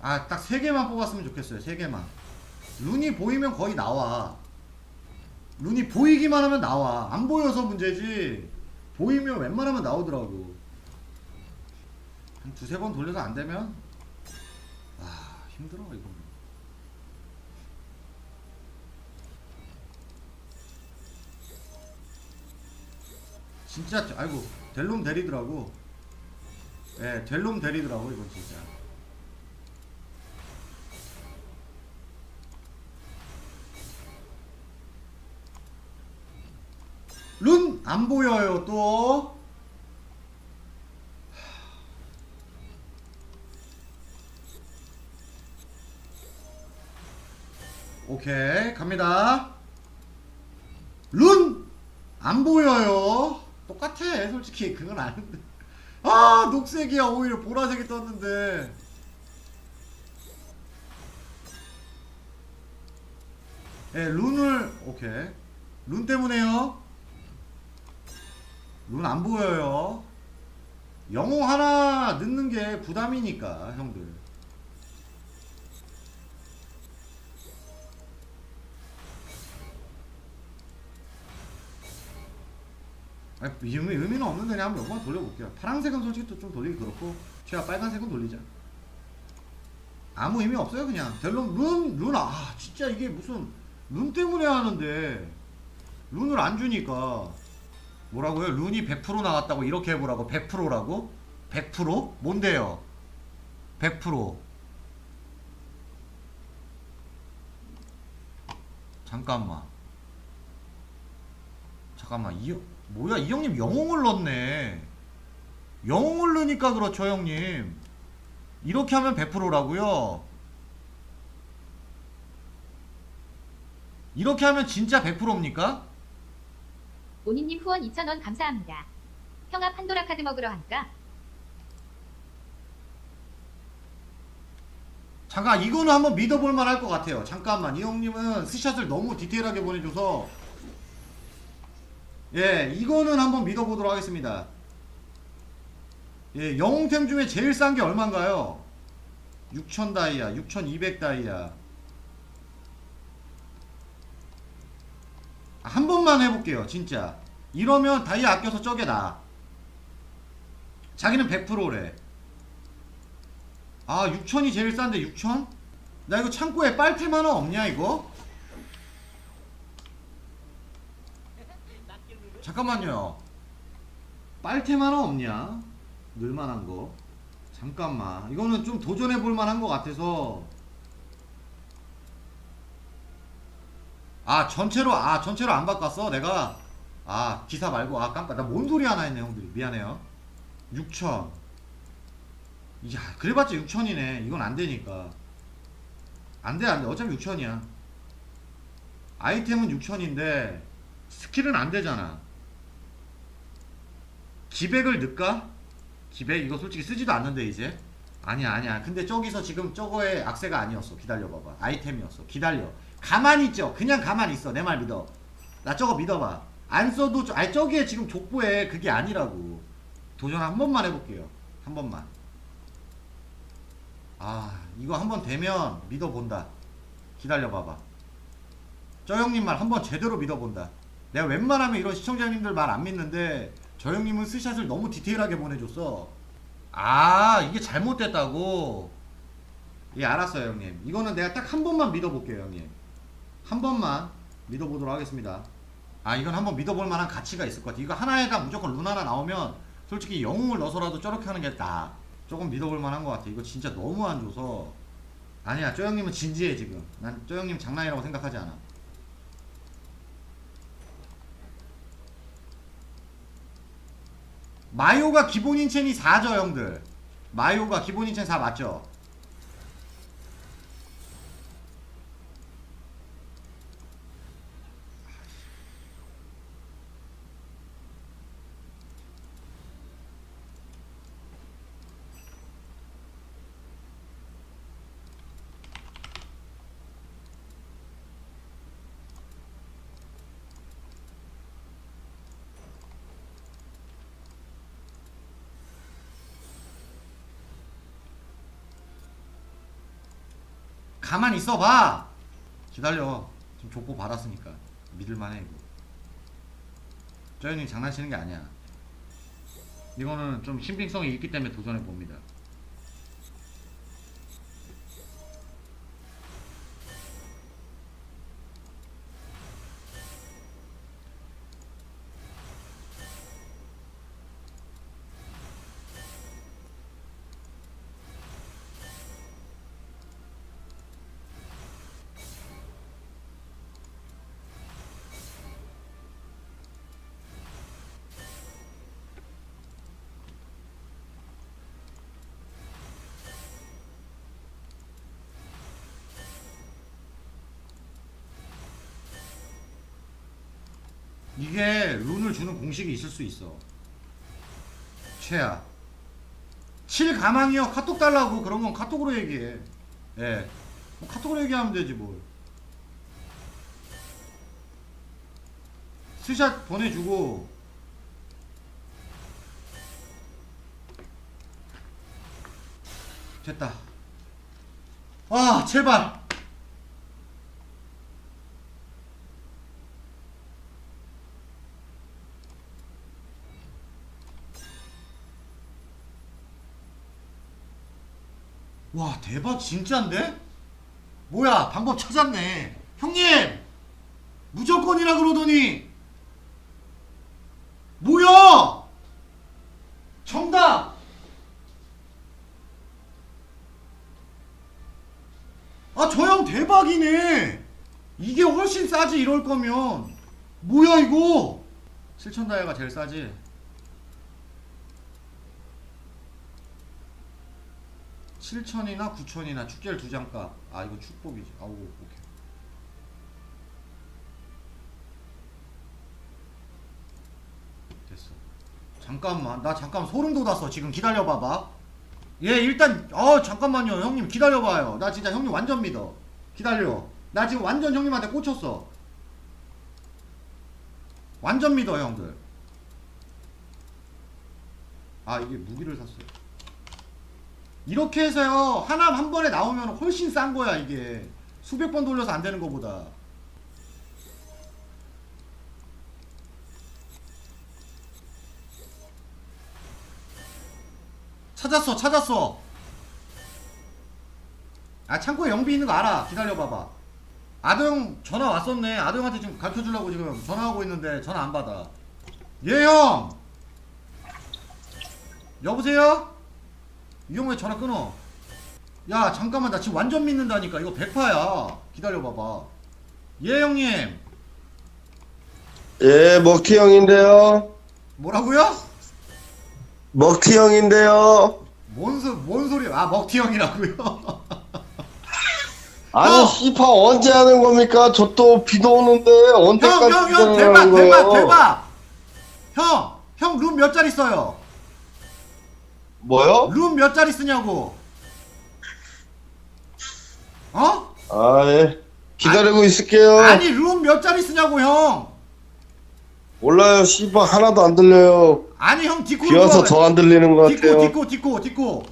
아 딱 세 개만 뽑았으면 좋겠어요 세 개만. 룬이 보이면 거의 나와. 룬이 보이기만 하면 나와. 안 보여서 문제지. 보이면 웬만하면 나오더라고. 한 두세 번 돌려서 안 되면? 아 힘들어 이거. 진짜 저- 아이고 델롬 데리더라고. 예 델롬 데리더라고 이건 진짜 룬 안 보여요 또. 오케이 갑니다. 룬! 안 보여요. 똑같아 솔직히. 그건 아는데 아 녹색이야. 오히려 보라색이 떴는데. 예 룬을 오케이. 룬 때문에요 룬안 보여요. 영웅 하나 넣는 게 부담이니까 형들. 아니, 의미, 의미는 없는데 그냥 한번 요거만 돌려볼게요. 파란색은 솔직히 또 좀 돌리기 그렇고 제가 빨간색은 돌리자. 아무 의미 없어요 그냥. 델론 룬, 룬, 아 진짜 이게 무슨 룬 때문에 하는데. 룬을 안 주니까 뭐라고요? 룬이 100% 나왔다고 이렇게 해보라고 100%라고? 100%? 뭔데요? 100% 잠깐만 잠깐만 이 형- 뭐야 이 형님 영웅을 넣네 영웅을 넣으니까 그렇죠 형님 이렇게 하면 100%라고요 이렇게 하면 진짜 100%입니까? 오니님 후원 2,000원 감사합니다. 형아 판도라 카드 먹으러 할까? 잠깐 이거는 한번 믿어볼 만할 것 같아요. 잠깐만 이 형님은 스샷을 너무 디테일하게 보내줘서. 예 이거는 한번 믿어보도록 하겠습니다. 예 영웅템 중에 제일 싼 게 얼마인가요? 6000 다이아 6200 다이아 한 번만 해볼게요 진짜. 이러면 다이아 아껴서 저게 나. 자기는 100%래. 아 6천이 제일 싼데 6천? 나 이거 창고에 하나 없냐 이거? 잠깐만요. 하나 없냐? 늘만한 거. 잠깐만. 이거는 좀 도전해 볼 만한 것 같아서 아 전체로 아 전체로 안 바꿨어? 내가? 아 기사 말고 아 깜빡 나 뭔 소리 하나 했네 형들이. 미안해요. 6천. 야 그래봤자 6천이네. 이건 안되니까. 안돼 안돼. 어차피 6천이야. 아이템은 6천인데 스킬은 안되잖아. 기백을 넣을까? 기백 이거 솔직히 쓰지도 않는데 이제 아니야 아니야. 근데 저기서 지금 저거의 악세가 아니었어. 기다려봐봐. 아이템이었어. 기다려. 가만히 있죠. 그냥 가만히 있어. 내 말 믿어. 나 저거 믿어봐. 안 써도 저, 아니 저기에 지금 족보에 그게 아니라고. 도전 한 번만 해볼게요. 한 번만. 아 이거 한 번 되면 믿어본다. 기다려봐봐. 저 형님 말 한 번 제대로 믿어본다. 내가 웬만하면 이런 시청자님들 말 안 믿는데 저 형님은 스샷을 너무 디테일하게 보내줬어 아 이게 잘못됐다고? 예 알았어요 형님. 이거는 내가 딱 한 번만 믿어볼게요 형님. 한 번만 믿어보도록 하겠습니다. 아 이건 한번 믿어볼 만한 가치가 있을 것 같아 이거 하나에다 무조건 룬 하나 나오면 솔직히 영웅을 넣어서라도 저렇게 하는 게 나아 조금 믿어볼 만한 것 같아 이거 진짜 너무 안 줘서. 아니야 저 형님은 진지해 지금. 난저 형님 장난이라고 생각하지 않아 마요가 기본 인 첸이 4죠 형들 마요가 기본 인 첸 4 맞죠? 가만히 있어봐. 기다려. 지금 족보 받았으니까. 믿을만해 이거. 저 형님 장난치는 게 아니야. 이거는 좀 신빙성이 있기 때문에 도전해 봅니다 이게 룬을 주는 공식이 있을 수 있어. 최야 7 가망이요. 카톡 달라고. 그런 건 카톡으로 얘기해. 예. 뭐 카톡으로 얘기하면 되지 뭘. 스샷 보내주고. 됐다. 아 제발 와 대박 진짜인데? 뭐야 방법 찾았네. 형님! 무조건이라 그러더니! 뭐야? 정답! 아 저 형 대박이네. 이게 훨씬 싸지 이럴 거면. 뭐야 이거? 7천 다이아가 제일 싸지 칠천이나구천이나 축제를 두 장값 아 이거 축복이지. 아우 오케이. 됐어. 잠깐만. 나 잠깐 소름 돋았어. 지금 기다려봐봐. 예 일단 어 잠깐만요. 형님 기다려봐요. 나 진짜 형님 완전 믿어. 기다려. 나 지금 완전 형님한테 꽂혔어. 완전 믿어 형들. 아 이게 무기를 샀어요 이렇게 해서요 하나 한 번에 나오면 훨씬 싼 거야 이게. 수백 번 돌려서 안 되는 거보다. 찾았어 찾았어. 아 창고에 영비 있는 거 알아. 기다려봐봐. 아동 전화 왔었네. 아동한테 지금 가르쳐주려고 지금 전화하고 있는데 전화 안 받아. 예형. 여보세요? 이 형왜 전화 끊어? 야 잠깐만 나 지금 완전 믿는다니까 이거 100파야 기다려봐봐 예 형님 예, 먹튀 형인데요. 뭐라고요? 먹튀 형인데요. 뭔, 소, 뭔 소리야 아 먹튀 형이라고요? 아니, 형! 씨파 언제 하는 겁니까? 저 또 비도 오는데 언제까지 형형형 기다리는 대박 거예요? 대박 대박 형형 룸몇 짜리 써요? 뭐요? 룸몇 짜리 쓰냐고 어? 아, 예. 기다리고 있을게요. 아니 룸몇 짜리 쓰냐고 형 몰라요, 씨파 하나도 안 들려요. 아니 형 디코 비어서 더 안 들리는 것 디코 같아요. 디코 디코 디코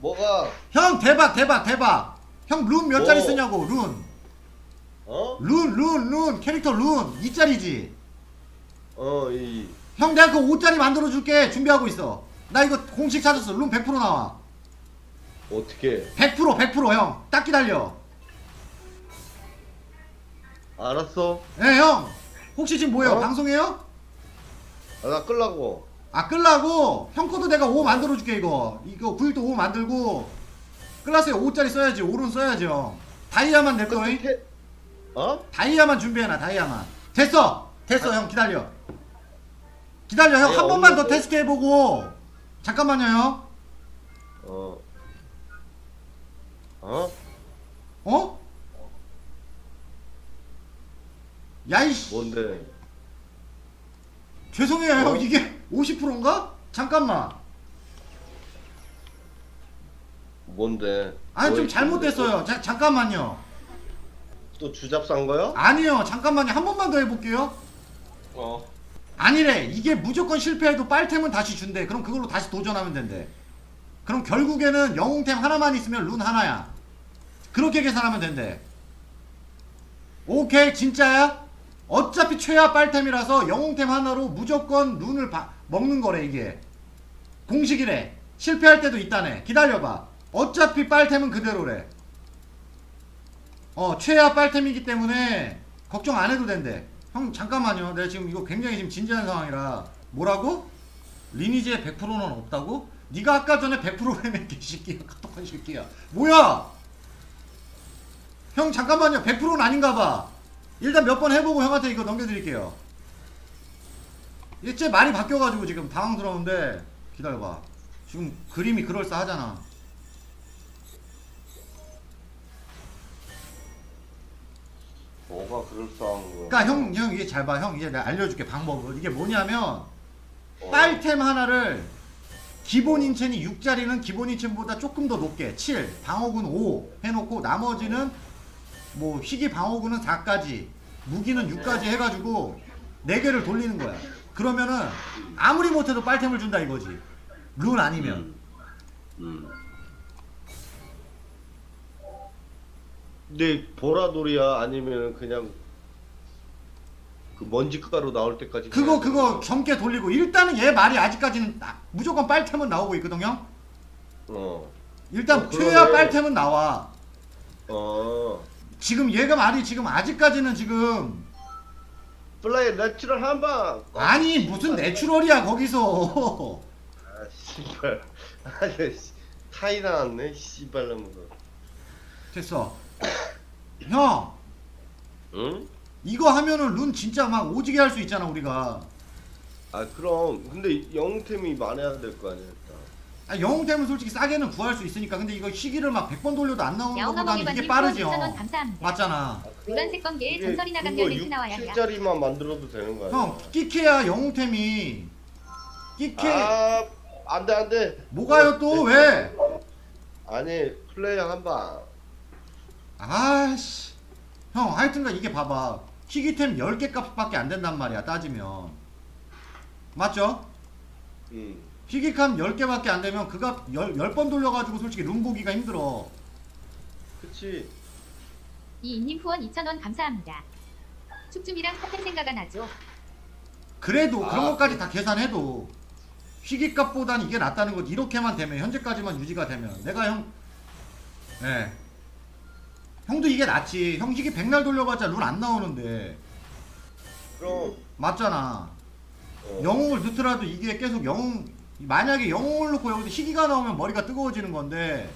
뭐가? 형 대박 대박 대박 형룬몇 뭐? 짜리 쓰냐고 룬 어? 룬, 룬, 룬, 캐릭터 룬, 2짜리지. 어, 이. 형, 내가 그 5짜리 만들어줄게. 준비하고 있어. 나 이거 공식 찾았어. 룬100% 나와. 어떻게? 100%, 100% 형. 딱 기다려. 알았어. 예, 형. 혹시 지금 뭐예요? 어? 방송해요? 아, 나 끌라고. 아, 끌라고? 형 거도 내가 5 만들어 줄게, 이거. 이거 9일도 5 만들고. 끌라스에 5짜리 써야지. 5룬 써야지, 형. 다이아만 낼 거잉? 어떻게? 어? 다이아만 준비해놔, 다이아만. 됐어! 됐어, 형. 기다려. 기다려, 형. 네, 한 번만 더? 테스트 해보고. 잠깐만요, 형. 어. 어? 어? 야이씨 뭔데? 죄송해요 어? 형 이게 50%인가? 잠깐만 뭔데? 아니 좀뭐 잘못됐어요 자, 잠깐만요 또 주잡 산 거야? 아니요 잠깐만요 한 번만 더 해볼게요 어. 아니래 이게 무조건 실패해도 빨템은 다시 준대 그럼 그걸로 다시 도전하면 된대 그럼 결국에는 영웅템 하나만 있으면 룬 하나야 그렇게 계산하면 된대. 오케이 진짜야? 어차피 최하 빨템이라서 영웅템 하나로 무조건 룬을 바- 먹는 거래 이게. 공식이래. 실패할 때도 있다네. 기다려봐. 어차피 빨템은 그대로래. 어 최하 빨템이기 때문에 걱정 안 해도 된대. 형 잠깐만요. 내가 지금 이거 굉장히 지금 진지한 상황이라. 뭐라고? 리니지에 100%는 없다고? 네가 아까 전에 100%라며 개새끼야? 카톡한 새끼야. 뭐야? 형 잠깐만요. 100%는 아닌가 봐. 일단 몇 번 해보고 형한테 이거 넘겨드릴게요. 이제 말이 바뀌어가지고 지금 당황스러운데 기다려봐. 지금 그림이 그럴싸하잖아 뭐가 그럴싸한 거야? 그러니까 형, 형 이게 잘 봐. 형 이제 내가 알려줄게 방법을. 이게 뭐냐면 어. 빨템 하나를 기본 인첸이 6짜리는 기본 인첸보다 조금 더 높게 7, 방어군 5 해놓고 나머지는 뭐 희귀 방어군은 4까지, 무기는 6까지 해가지고 4개를 돌리는 거야. 그러면은 아무리 못해도 빨템을 준다 이거지. 룬 아니면. 음. 근데 보라돌이야 아니면 그냥 그 먼지가루 나올 때까지 그거 그거 젊게 돌리고 일단은 얘 말이 아직까지는 딱 무조건 빨템은 나오고 있거든 형. 거야? 어. 일단 어, 그러네. 빨템은 나와. 어. 지금 얘가 말이 지금 아직까지는 지금 플라이 내추럴 한방. 아니 무슨 내추럴이야 거기서 아 씨발. 아니 씨. 타이 나왔네 씨발 놈거. 됐어 형 응? 이거 하면은 룬 진짜 막 오지게 할 수 있잖아 우리가 아 그럼 근데 영템이 많아야 될 거 아니야 일단. 아, 영웅템은 솔직히 싸게는 구할 수 있으니까 근데 이거 시기를 막 100번 돌려도 안 나오는 것보다는 이게 빠르지 2,000원 형 감사합니다. 맞잖아 노란색 번개에 이게 전설이 나간 그거 멘트 나와야 돼. 7짜리만 만들어도 되는 거야. 형 끼케야 영웅템이 끼케 아 안돼 안돼. 뭐가요 또 왜? 아니 플레이어 한 방. 아씨 형 하여튼간 이게 봐봐 희귀템 10개 값밖에 안 된단 말이야 따지면 맞죠? 응. 희귀감 10개밖에 안 되면 그가 10, 10 번 돌려가지고 솔직히 룸 보기가 힘들어 그치. 이인님 후원 2,000원 감사합니다. 축춤이랑 사탕 생각가 나죠. 그래도 그런 아. 것까지 다 계산해도 희귀값보단 이게 낫다는 거지 이렇게만 되면 현재까지만 유지가 되면 내가 형 예. 형도 이게 낫지. 형 희귀 백날 돌려봤자 룰 안 나오는데. 그럼. 맞잖아. 어. 영웅을 넣더라도 이게 계속 영웅 만약에 영웅을 넣고 여기서 희귀가 나오면 머리가 뜨거워지는 건데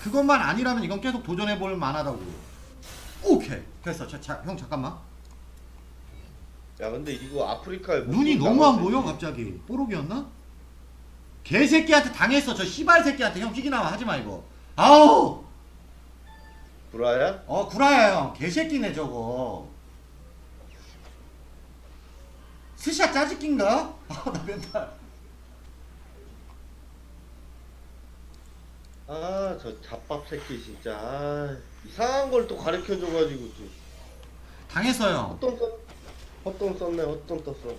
그것만 아니라면 이건 계속 도전해 볼 만하다고. 오케이. 됐어. 자, 자, 형 잠깐만. 야 근데 이거 아프리카에 눈이 너무 안 보여 때 갑자기. 뽀록이었나? 개새끼한테 당했어 저 씨발 새끼한테. 형 희귀 나와. 하지 마 이거. 아우 구라야? 어 구라야 형. 개새끼네 저거. 스샷 짜증낀가? 아나 맨날. 아 저 잡밥 새끼 진짜. 아, 이상한 걸 또 가르쳐 줘가지고 또. 당했어요. 헛돈 썼 헛돈 썼네 헛돈 떴어